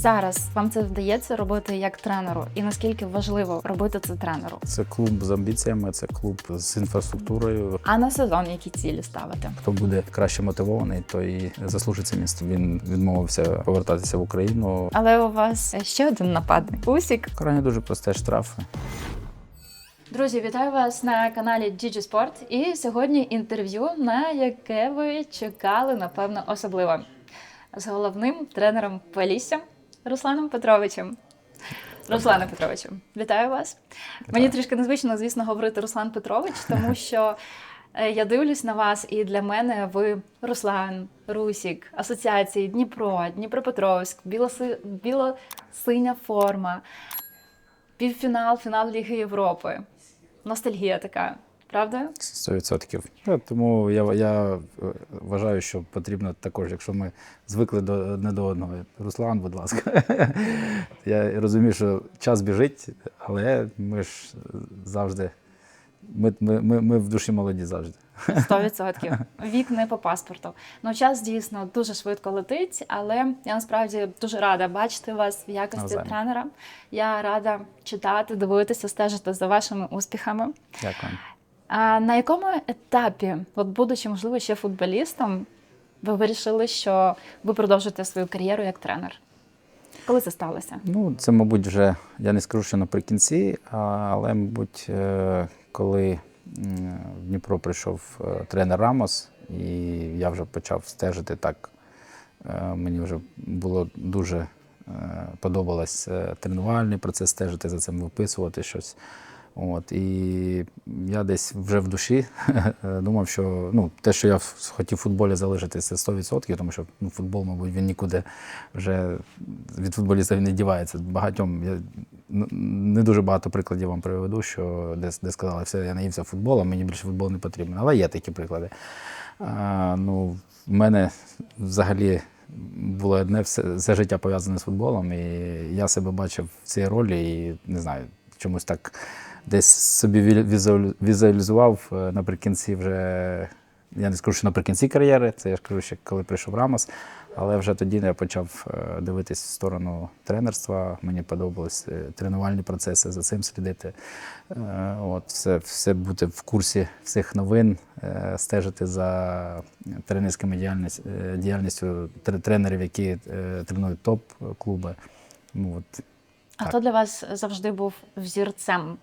Зараз вам це вдається робити як тренеру, і наскільки важливо робити це тренеру? Це клуб з амбіціями, це клуб з інфраструктурою. А на сезон які цілі ставити? Хто буде краще мотивований, той заслужить це місце. Він відмовився повертатися в Україну. Але у вас ще один нападник. Усік. Карання дуже просте штрафи. Друзі, вітаю вас на каналі Gigi Sport. І сьогодні інтерв'ю, на яке ви чекали, напевно, особливо з головним тренером Полісся Русланом Петровичем. Руслане Петровичу, вітаю вас. Мені трішки незвично, звісно, говорити Руслан Петрович, тому що е, я дивлюсь на вас, і для мене ви Руслан, Русік, асоціації Дніпро, Дніпропетровськ, білоси... біло-синя форма, півфінал, фінал Ліги Європи. Ностальгія така, правда? 100%. Ну, Тому я, я е, вважаю, що потрібно також, якщо ми звикли до одне до одного. Руслан, будь ласка. Я розумію, що час біжить, але ми ж завжди. Ми, ми, ми, ми в душі молоді завжди. 100%. Вік не по паспорту. Ну, час дійсно дуже швидко летить, але я насправді дуже рада бачити вас в якості Навзаєм. тренера. Я рада читати, дивитися, стежити за вашими успіхами. Дякую. А на якому етапі, от будучи, можливо, ще футболістом, ви вирішили, що ви продовжите свою кар'єру як тренер? Коли це сталося? Ну, це, мабуть, вже я не скажу, що наприкінці, але, мабуть, е, коли в Дніпро прийшов е, тренер Рамос, і я вже почав стежити так. е, Мені вже було дуже подобалось тренувальний процес, стежити за цим, виписувати щось. От, і я десь вже в душі думав, що ну, те, що я хотів в футболі залишити, це 100%, тому що ну, футбол, мабуть, він нікуди вже від футболістів не дівається. Багатьом я ну, не дуже багато прикладів вам приведу, що де, де сказали, все, я наївся футболом, мені більше футбол не потрібен. Але є такі приклади. А, ну, в мене взагалі було одне все, все життя пов'язане з футболом, і я себе бачив в цій ролі і не знаю, чомусь так десь собі візуалізував е, наприкінці вже. Я не скажу, що наприкінці кар'єри, це я ж кажу, ще коли прийшов Рамос, але вже тоді я почав е, дивитись в сторону тренерства. Мені подобались е, тренувальні процеси, за цим слідити. От, все, все бути в курсі всіх новин, стежити за тренерськими діяльність, діяльністю тренерів, які тренують топ-клуби. Ну, от, А хто для вас завжди був взірцем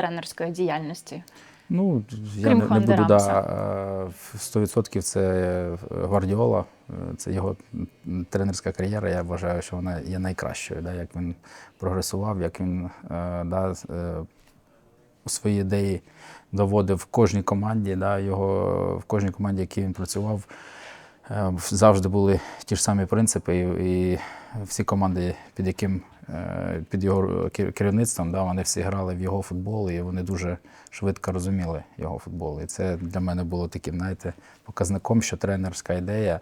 тренерської діяльності? Ну, я Крім не, не буду да, Рамоса. е, в 100% це Гвардіола, це його тренерська кар'єра. Я вважаю, що вона є найкращою. Да, як він прогресував, як він е, да, е, свої ідеї доводив в кожній команді. Да, його, в кожній команді, в якій він працював, завжди були ті ж самі принципи, і, і всі команди, під яким під його керівництвом, да, вони всі грали в його футбол, і вони дуже швидко розуміли його футбол. І це для мене було таким, знаєте, показником, що тренерська ідея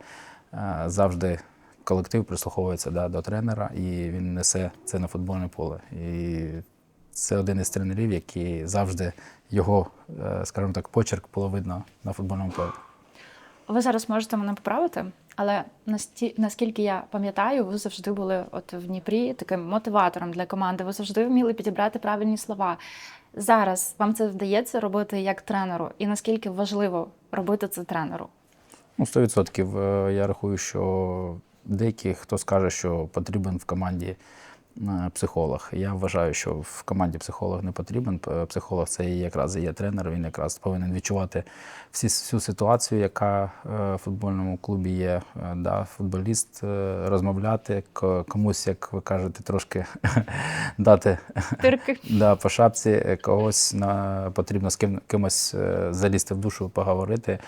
е, завжди колектив прислуховується да, до тренера, і він несе це на футбольне поле. І це один із тренерів, який завжди його, е, скажімо так, почерк було видно на футбольному полі. Ви зараз можете мене поправити, але наскільки я пам'ятаю, ви завжди були от в Дніпрі таким мотиватором для команди. Ви завжди вміли підібрати правильні слова. Зараз вам це вдається робити як тренеру, і наскільки важливо робити це тренеру? Ну, 100% Е, я рахую, що деякі хто скаже, що потрібен в команді психолог. Я вважаю, що в команді психолог не потрібен. Психолог це і якраз і є тренер. Він якраз повинен відчувати всі, всю ситуацію, яка е, в футбольному клубі є. Е, Да, футболіст е, розмовляти комусь, як ви кажете, трошки дати Да, по шапці е, когось на, потрібно з ким, кимось е, залізти в душу, поговорити,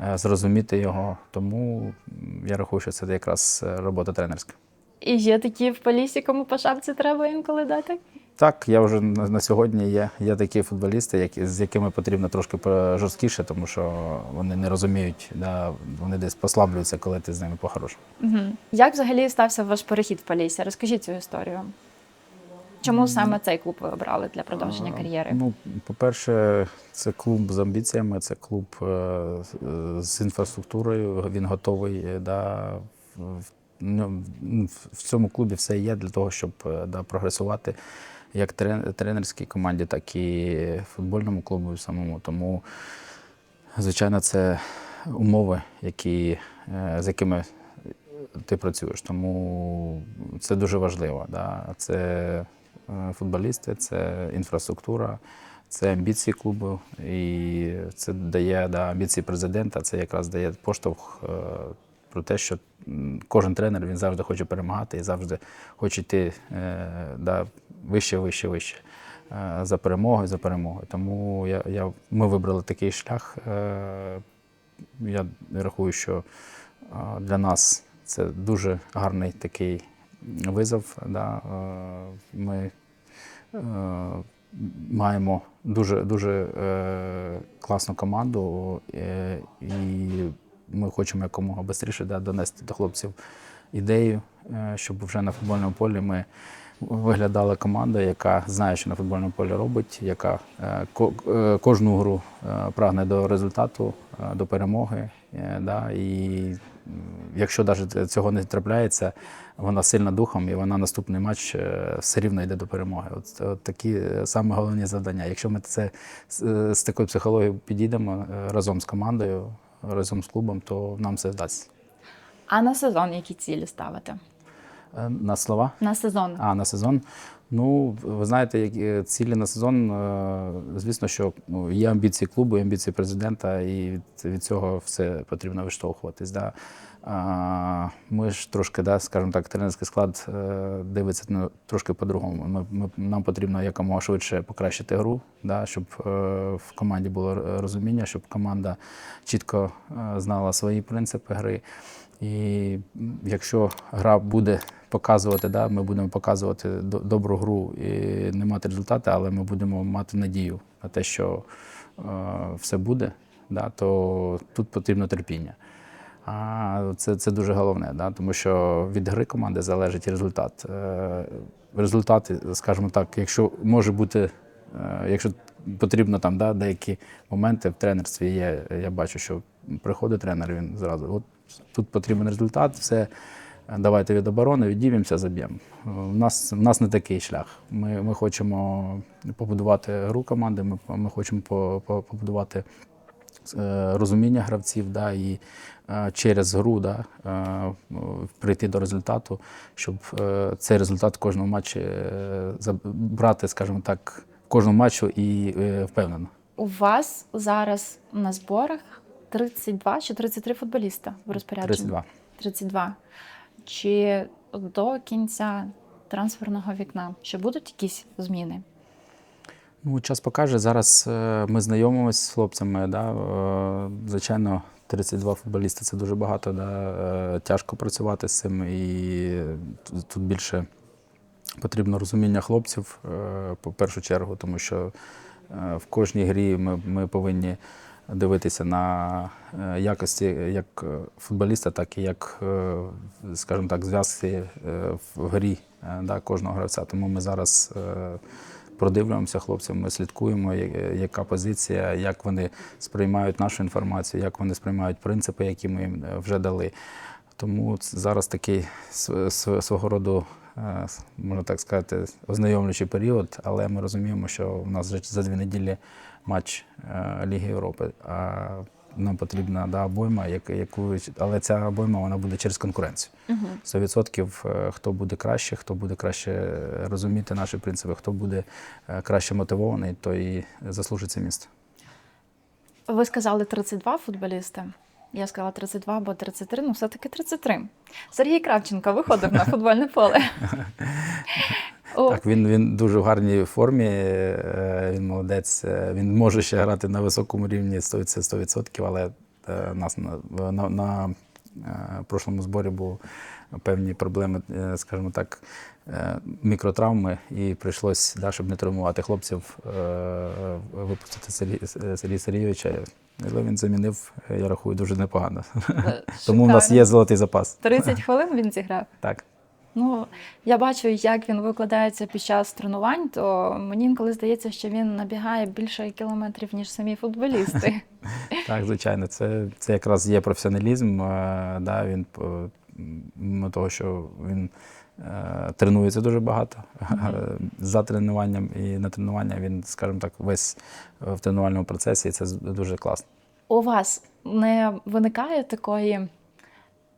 е, зрозуміти його. Тому я рахую, що це якраз е, робота тренерська. І є такі в полісі, кому по шапці треба інколи дати. Так, я вже на, на сьогодні є, є такі футболісти, які, з якими потрібно трошки жорсткіше, тому що вони не розуміють, да, вони десь послаблюються, коли ти з ними по-хорошому. Угу. Як взагалі стався ваш перехід в Полісся? Розкажіть цю історію. Чому саме цей клуб ви обрали для продовження кар'єри? Ну, по-перше, це клуб з амбіціями, це клуб е, з- інфраструктурою. Він готовий е, да, в- ну, в- цьому клубі все є для того, щоб е, да, прогресувати як тренерській команді, так і футбольному клубу самому. Тому, звичайно, це умови, які, е, з якими ти працюєш. Тому це дуже важливо. Да? Це е, футболісти, це інфраструктура, це амбіції клубу, і це дає да, амбіції президента, це якраз дає поштовх е, про те, що кожен тренер він завжди хоче перемагати і завжди хоче йти е, да, вище, вище, вище. е, За перемогою, за перемогою. Тому я, я, ми вибрали такий шлях. Е, Я рахую, що для нас це дуже гарний такий визов. Да. Е, Ми маємо дуже, дуже класну команду, і ми хочемо якомога швидше да, донести до хлопців ідею, е, щоб вже на футбольному полі ми виглядала команда, яка знає, що на футбольному полі робить, яка е, е, кожну гру прагне до результату, до перемоги. Да, і якщо навіть цього не трапляється, вона сильна духом, і вона наступний матч все рівно йде до перемоги. От, от такі саме головні завдання. Якщо ми це з, такою психологією підійдемо разом з командою, разом з клубом, то нам все вдасться. А на сезон які цілі ставите? Е, На слова. На сезон. А на сезон. Ну, ви знаєте, які цілі на сезон, е, звісно, що ну, є амбіції клубу, є амбіції президента, і від, від цього все потрібно виштовхуватись. Да. Ми ж трошки, да, скажімо так, тренерський склад е, дивиться ну, трошки по-другому. Ми, ми, нам потрібно якомога швидше покращити гру, да, щоб е, в команді було розуміння, щоб команда чітко е, знала свої принципи гри. І якщо гра буде показувати, да, ми будемо показувати до- добру гру і не мати результати, але ми будемо мати надію на те, що все буде, да, то тут потрібно терпіння. А це, це дуже головне, да, тому що від гри команди залежить результат. Е, результати, скажімо так, якщо може бути, е, якщо потрібно там да, деякі моменти в тренерстві є, я бачу, що приходить тренер, він зразу, от тут потрібен результат, все, давайте від оборони, віддівімося, заб'ємо. У нас, у нас не такий шлях. Ми, ми хочемо побудувати гру команди, ми, ми хочемо по- по- побудувати розуміння гравців, да, і е, через гру да, е, прийти до результату, щоб е, цей результат в кожному матчі е, брати, скажімо так, в кожному матчу і е, впевнено. У вас зараз на зборах 32 чи 33 футболіста в розпорядженні? 32. 32. Чи до кінця трансферного вікна ще будуть якісь зміни? Ну, час покаже. Зараз е, ми знайомимося з хлопцями. Да? е, Звичайно, 32 футболісти це дуже багато. Да? е, Тяжко працювати з цим. І тут- більше потрібно розуміння хлопців по першу чергу, тому що в кожній грі ми, ми повинні дивитися на якості як футболіста, так і як, скажімо так, зв'язки в грі да, кожного гравця. Тому ми зараз продивлюємося хлопцям, ми слідкуємо, яка позиція, як вони сприймають нашу інформацію, як вони сприймають принципи, які ми їм е, вже дали. Тому зараз такий св- св- свого роду, е, можна так сказати, ознайомлюючий період, але ми розуміємо, що в нас за дві неділі матч е, Ліги Європи. А нам потрібна да, обойма, як- яку, але ця обойма вона буде через конкуренцію. 100% е, хто буде краще, хто буде краще розуміти наші принципи, хто буде е, краще мотивований, той заслужить це місце. Ви сказали 32 футболісти. Я сказала 32, бо 33, ну все-таки 33. Сергій Кравченко виходив на футбольне поле. О, Так, він, він дуже в гарній формі, е, він молодець. е, Він може ще грати на високому рівні 100%, це 100%, але е, нас на, на, на прошлому зборі були певні проблеми, скажімо так, мікротравми, і прийшлось, да, щоб не травмувати хлопців, випустити Сергія Сергія Сергійовича. Але він замінив, я рахую, дуже непогано. Тому в нас є золотий запас. 30 хвилин він зіграв. Так. Ну, я бачу, як він викладається під час тренувань, то мені інколи здається, що він набігає більше кілометрів, ніж самі футболісти. Так, звичайно, це, це якраз є професіоналізм. е, Да, він, е, того, що він е, тренується дуже багато за тренуванням і на тренування він, скажімо так, весь в тренувальному процесі, і це дуже класно. У вас не виникає такої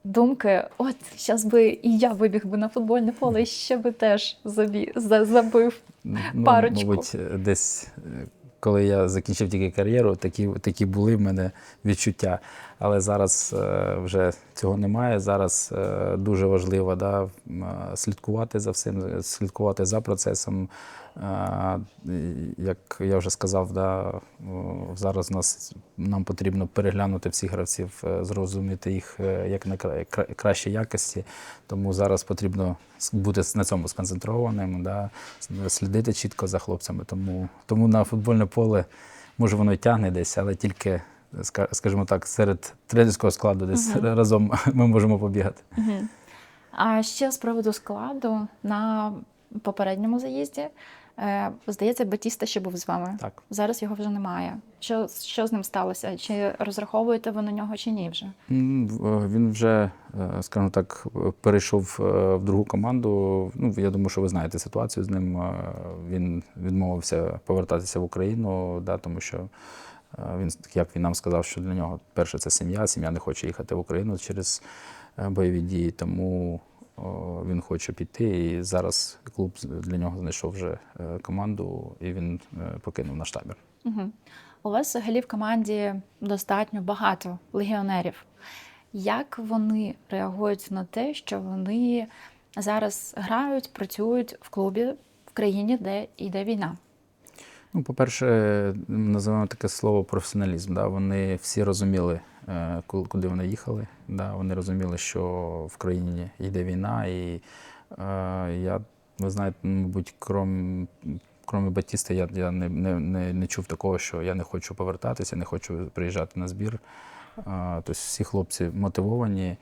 думки, от зараз би і я вибіг би на футбольне поле, і ще би теж забі... забив. Ну, Парочку. Мабуть, десь е, коли я закінчив тільки кар'єру, такі, такі були в мене відчуття. Але зараз е, вже цього немає. Зараз е, дуже важливо да, слідкувати за всім, слідкувати за процесом. Е, Як я вже сказав, да, зараз нас, нам потрібно переглянути всіх гравців, зрозуміти їх як на кра- кра- кращій якості. Тому зараз потрібно бути на цьому сконцентрованим, да, слідити чітко за хлопцями. Тому, тому на футбольне поле може воно й тягне десь, але тільки, скажімо так, серед тренерського складу десь разом ми можемо побігати. А ще з приводу складу на попередньому заїзді. е, Здається, Батіста ще був з вами. Так. Зараз його вже немає. Що, що з ним сталося? Чи розраховуєте ви на нього, чи ні вже? Він вже, е, скажімо так, перейшов е, в другу команду. Ну, я думаю, що ви знаєте ситуацію з ним. Е, Він відмовився повертатися в Україну, да, тому що е, він, як він нам сказав, що для нього перше це сім'я, сім'я не хоче їхати в Україну через е, бойові дії, тому він хоче піти. І зараз клуб для нього знайшов вже е, команду, і він е, покинув наш табір. Угу. У вас взагалі в команді достатньо багато легіонерів. Як вони реагують на те, що вони зараз грають, працюють в клубі в країні, де йде війна? Ну, по-перше, називаємо таке слово професіоналізм. Да? Вони всі розуміли, е, куди вони їхали. Да? Вони розуміли, що в країні йде війна, і е, я, ви знаєте, мабуть, крім, крім Батіста, я, я не, не, не, не чув такого, що я не хочу повертатися, не хочу приїжджати на збір. Е, Тобто всі хлопці мотивовані,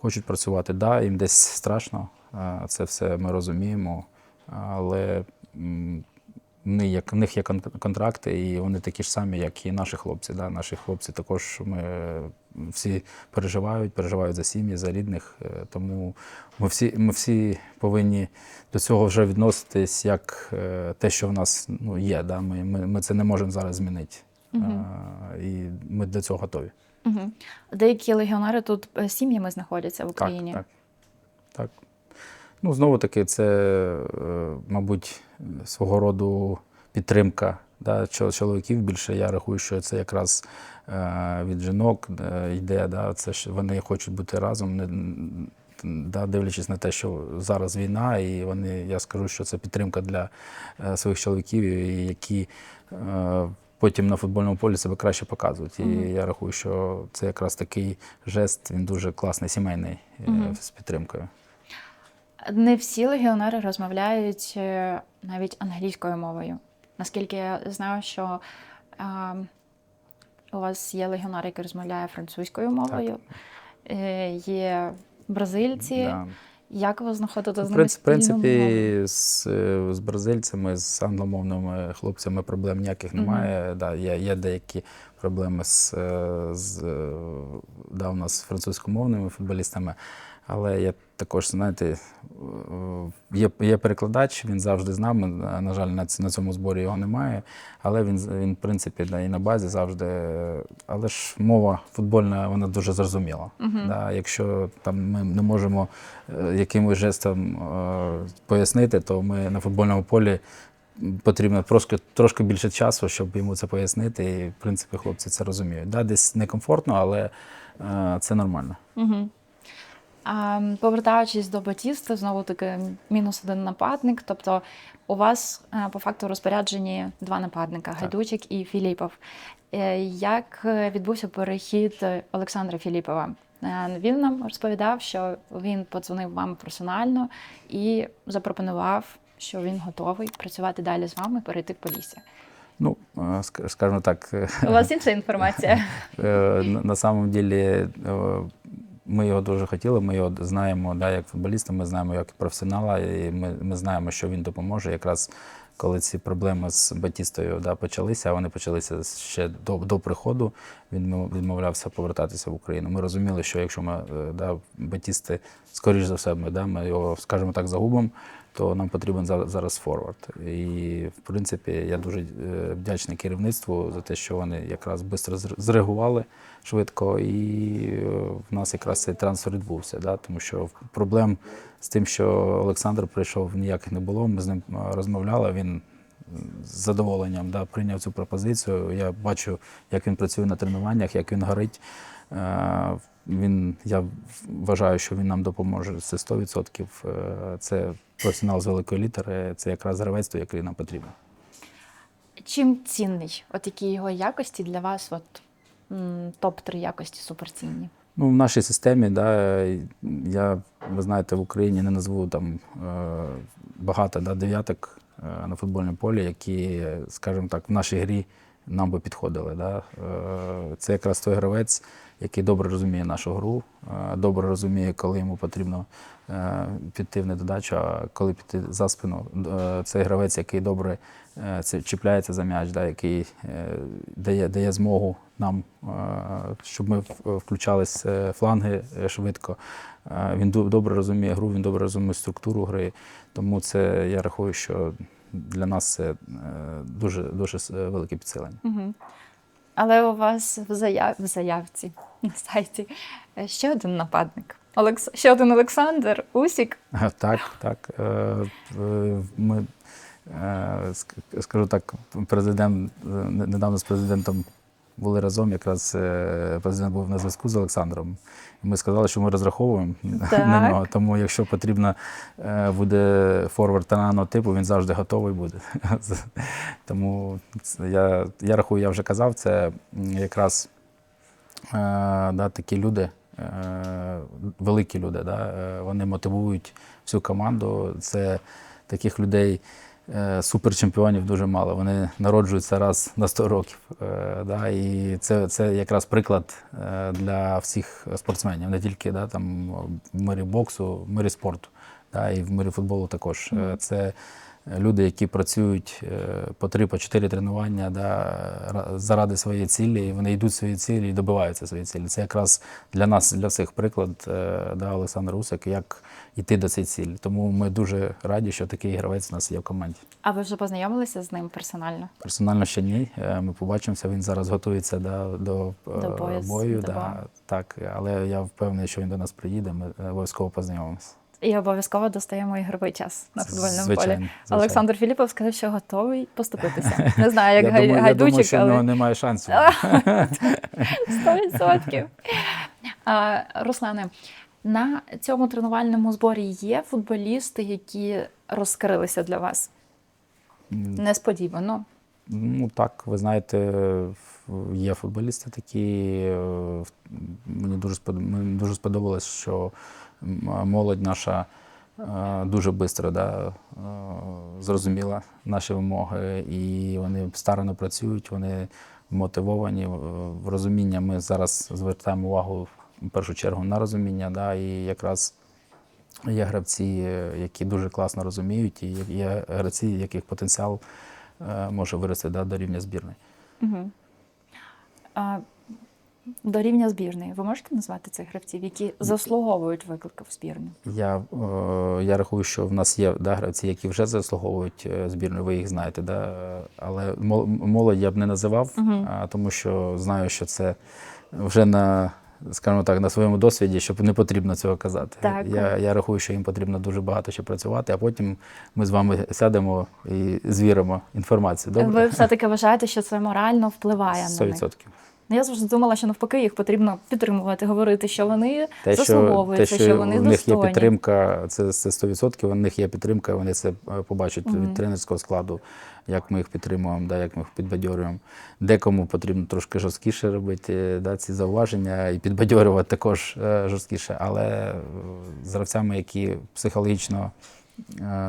хочуть працювати. Да, їм десь страшно, е, це все ми розуміємо, але. В них є контракти, і вони такі ж самі, як і наші хлопці. Да? Наші хлопці також ми е, всі переживають, переживають за сім'ї, за рідних. е, Тому ми всі, ми всі повинні до цього вже відноситись як е, те, що в нас ну, є. Да? Ми, ми, ми це не можемо зараз змінити. Мгм. А, і ми до цього готові. Угу. Деякі легіонери тут сім'ями знаходяться в Україні. Так, так. так. Ну, знову таки, це, е, мабуть, свого роду підтримка да, чоловіків більше. Я рахую, що це якраз е, від жінок е, йде. Да, це ж вони хочуть бути разом, не, да, дивлячись на те, що зараз війна, і вони, я скажу, що це підтримка для своїх чоловіків, які потім на футбольному полі себе краще показують. І Мгм. я рахую, що це якраз такий жест, він дуже класний, сімейний е, Мгм. з підтримкою. Не всі легіонери розмовляють е, навіть англійською мовою. Наскільки я знаю, що е, у вас є легіонер, який розмовляє французькою мовою, е, є бразильці. Да. Як ви знаходите з ними в принципі з, з бразильцями, з англомовними хлопцями проблем ніяких немає. Да, є, є деякі проблеми з, з да, у нас з французькомовними футболістами. Але я також, знаєте, е, є, є перекладач, він завжди з нами. На жаль, на, на цьому зборі його немає. Але він, він в принципі, да, і на базі завжди. Але ж мова футбольна, вона дуже зрозуміла. Мгм. Да, якщо там ми не можемо е, якимось жестом е, пояснити, то ми на футбольному полі потрібно трошки, трошки більше часу, щоб йому це пояснити. І, в принципі, хлопці це розуміють. Да, десь некомфортно, але е, це нормально. Угу. А, повертаючись до Батісти, знову таки мінус один нападник. Тобто у вас е, по факту розпоряджені два нападника Гайдучик і Філіпов. Е, Як е, відбувся перехід Олександра Філіпова? Він нам розповідав, що він подзвонив вам персонально і запропонував, що він готовий працювати далі з вами, перейти в Полісся. Ну, скажімо так, У вас інша інформація? На самом деле, ми його дуже хотіли. Ми його знаємо да, як футболіста, ми знаємо як професіонала, і ми, ми знаємо, що він допоможе. Якраз коли ці проблеми з Батістою да, почалися, а вони почалися ще до, до приходу. Він відмовлявся повертатися в Україну. Ми розуміли, що якщо ми е, да, Батісти, скоріш за все, ми, да, ми його, скажімо так, загубимо, то нам потрібен за- зараз форвард. І в принципі я дуже е, вдячний керівництву за те, що вони якраз швидко зреагували швидко, і е, в нас якраз цей трансфер відбувся. Да? Тому що проблем з тим, що Олександр прийшов, ніяких не було. Ми з ним е, розмовляли. Він з задоволенням да, прийняв цю пропозицію. Я бачу, як він працює на тренуваннях, як він горить. Він, я вважаю, що він нам допоможе. Це 100%. Е, Це професіонал з великої літери, це якраз гравець, який нам потрібен. Чим цінний? От які його якості для вас, от топ-3 якості суперцінні? Ну, в нашій системі, да, я, ви знаєте, в Україні не назву там е, багато да, дев'яток е, на футбольному полі, які, скажімо так, в нашій грі нам би підходили. Да. Е, Це якраз той гравець, який добре розуміє нашу гру, добре розуміє, коли йому потрібно піти в недодачу, а коли піти за спину. Е, Це гравець, який добре е, чіпляється за м'яч, да, який е, дає, дає змогу нам, е, щоб ми включались е, фланги е, швидко. Е, Він добре розуміє гру, він добре розуміє структуру гри. Тому це я рахую, що для нас це е, дуже дуже велике підсилення. Угу. Але у вас в, заяв... в заявці на сайті е, ще один нападник. Олекс... Ще один Олександр Усік. Е, Так, так. Е, е, Ми, скажу так, президент, недавно з президентом були разом, якраз президент був на зв'язку з Олександром. Ми сказали, що ми розраховуємо на нього. Тому якщо потрібно буде форвард даного типу, він завжди готовий буде. Тому я, я рахую, я вже казав, це якраз да, такі люди, великі люди, да, е, вони мотивують всю команду. Це таких людей, е, суперчемпіонів дуже мало. Вони народжуються раз на 100 років. Е, да, і це, це якраз приклад е, для всіх спортсменів, не тільки да, там, в мирі боксу, в мирі спорту, да, і в мирі футболу також. Е, Це люди, які працюють е, по три, по чотири тренування да, ра- заради своєї цілі, і вони йдуть свої цілі і добиваються своєї цілі. Це якраз для нас, для всіх приклад, е, да, Олександр Усик, як йти до цієї цілі. Тому ми дуже раді, що такий гравець у нас є в команді. А ви вже познайомилися з ним персонально? Персонально ще ні. Е, Ми побачимося. Він зараз готується да, до, До бою. ДБА. Да, так, але я впевнений, що він до нас приїде. Ми обов'язково познайомимося. І обов'язково достаємо ігровий час на футбольному Звичайно, полі. звичайно. Олександр Філіпов сказав, що готовий поступитися. Не знаю, як я, гай- думаю, я думаю, що але немає шансів. 100%. А, Руслане, на цьому тренувальному зборі є футболісти, які розкрилися для вас несподівано. Ну так, ви знаєте, є футболісти такі. Мені дуже сподобалось, що молодь наша е, дуже швидко да, е, зрозуміла наші вимоги, і вони старано працюють, вони мотивовані. В розуміння ми зараз звертаємо увагу в першу чергу на розуміння, да, і якраз Є гравці, е, які дуже класно розуміють, і є- гравці, яких потенціал може вирости да, до рівня збірної. Угу. А, до рівня збірної. Ви можете назвати цих гравців, які заслуговують виклика в збірну? Я, е, я рахую, що в нас є да, гравці, які вже заслуговують е, збірну, ви їх знаєте. Да? Але молодь я б не називав, Мгм. а, тому що знаю, що це вже на. Скажімо так, на своєму досвіді, щоб не потрібно цього казати. Так. Я, я рахую, що їм потрібно дуже багато ще працювати, а потім ми з вами сядемо і звіримо інформацію. Добре? Ви все-таки вважаєте, що це морально впливає на них? 100%. Ну, Я завжди думала, що навпаки їх потрібно підтримувати, говорити, що вони Те, що, заслуговують, те, це, що, що вони в них є підтримка, це, це 100%, у них є підтримка, вони це е, побачать Мгм. від тренерського складу, як ми їх підтримуємо, да, як ми їх підбадьорюємо. Декому потрібно трошки жорсткіше робити е, да, ці зауваження і підбадьорювати також е, жорсткіше, але з гравцями, які психологічно,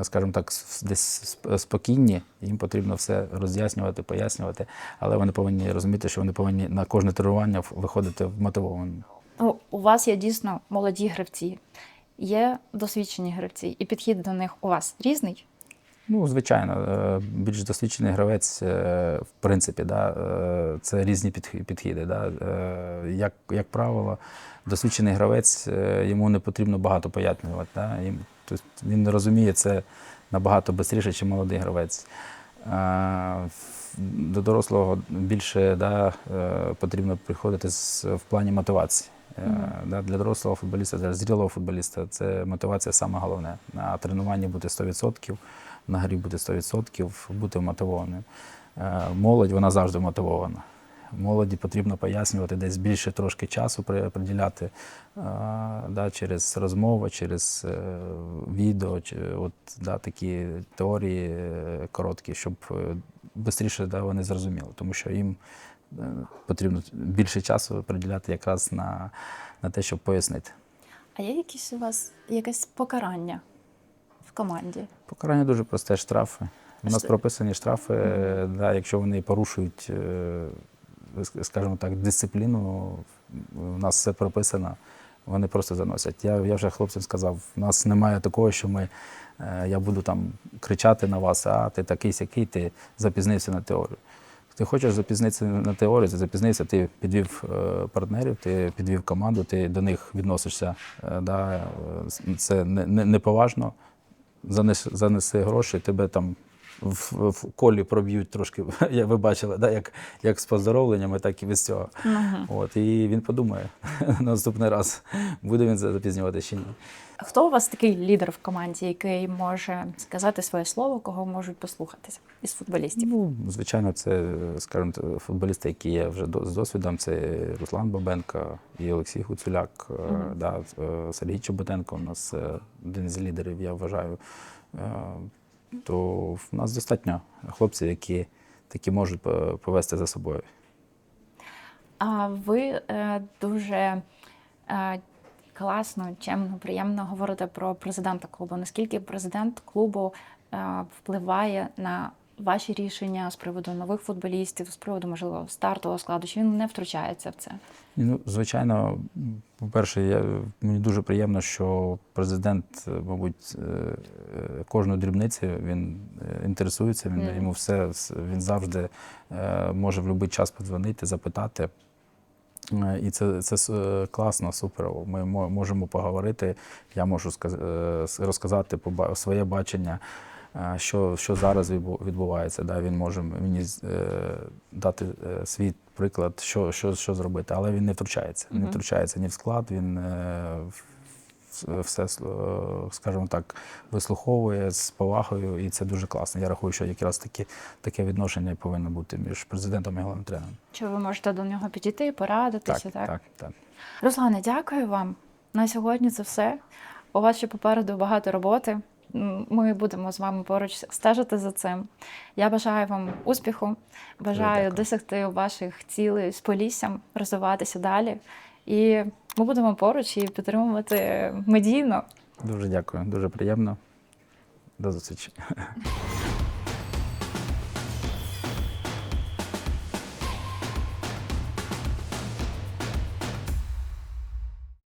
скажімо так, десь спокійні, їм потрібно все роз'яснювати, пояснювати, але вони повинні розуміти, що вони повинні на кожне тренування виходити вмотивованими. Ну, у вас є дійсно молоді гравці, є досвідчені гравці, і підхід до них у вас різний. Ну, звичайно, е, більш досвідчений гравець, е, в принципі, да, е, це різні підх- підхіди. Да. Е, Як, як правило, досвідчений гравець, е, йому не потрібно багато пояснювати. Да. Тобто Він не розуміє це набагато швидше, ніж молодий гравець. Е, До дорослого більше да, е, потрібно приходити в плані мотивації. Да, для дорослого футболіста, для зрілого футболіста це мотивація саме головне. На тренуванні бути 100%, на грі бути 100%, бути мотивованим. Молодь вона завжди мотивована. Молоді потрібно пояснювати десь більше трошки часу при- приділяти е, да, через розмови, через е, відео, от да, такі теорії е, короткі, щоб швидше да, вони зрозуміли, тому що їм е, потрібно більше часу приділяти якраз на, на те, щоб пояснити. А є якісь у вас якесь покарання в команді? Покарання дуже просте штрафи. У нас прописані штрафи, е, да, якщо вони порушують, е, скажімо так, дисципліну, у нас все прописано, вони просто заносять. Я, я вже хлопцям сказав, у нас немає такого, що ми, е, я буду там кричати на вас, а ти такий сякий, ти запізнився на теорію. Ти хочеш запізнитися на теорію, ти запізнився, ти підвів е, партнерів, ти підвів команду, ти до них відносишся. е, Да, це не, не, неповажно занес, занеси гроші, тебе там в, в колі проб'ють трошки, ви бачили, да, як, як з поздоровленнями, так і без цього. От, і він подумає наступний раз, буде він запізнювати чи ні. Хто у вас такий лідер в команді, який може сказати своє слово, кого можуть послухатися із футболістів? Ну, звичайно, це, скажімо, футболісти, які є вже з досвідом, це Руслан Бабенко і Олексій Гуцуляк, е, да, е, Сергій Чоботенко у нас е, один з лідерів, я вважаю. Е, То в нас достатньо хлопців, які такі можуть повести за собою. А ви е, дуже е, класно, чемно, приємно говорите про президента клубу. Наскільки президент клубу е, впливає на ваші рішення з приводу нових футболістів, з приводу можливо стартового складу? Чи він не втручається в це? Ну, звичайно, по-перше, я, мені дуже приємно, що президент, е, мабуть, е, е, кожну дрібницю він інтересується, він, Мгм. йому все, він завжди може в будь-який час подзвонити, запитати. І це, це класно, суперово. Ми можемо поговорити. Я можу розказати своє бачення, що, що зараз відбувається. Да, він може мені е, дати е, свій приклад, що, що, що зробити, але він не втручається. Не втручається ні в склад, він е, все, е, скажімо так, вислуховує з повагою, і це дуже класно. Я рахую, що якраз таки таке відношення повинно бути між президентом і головним тренером. Чи ви можете до нього підійти, порадитися? Так, так, так. Руслане, дякую вам. На сьогодні це все. У вас ще попереду багато роботи. Ми будемо з вами поруч стежити за цим. Я бажаю вам успіху, бажаю дякую. досягти ваших цілей з поліссям, розвиватися далі. І ми будемо поруч і підтримувати медійно. Дуже дякую, дуже приємно. До зустрічі.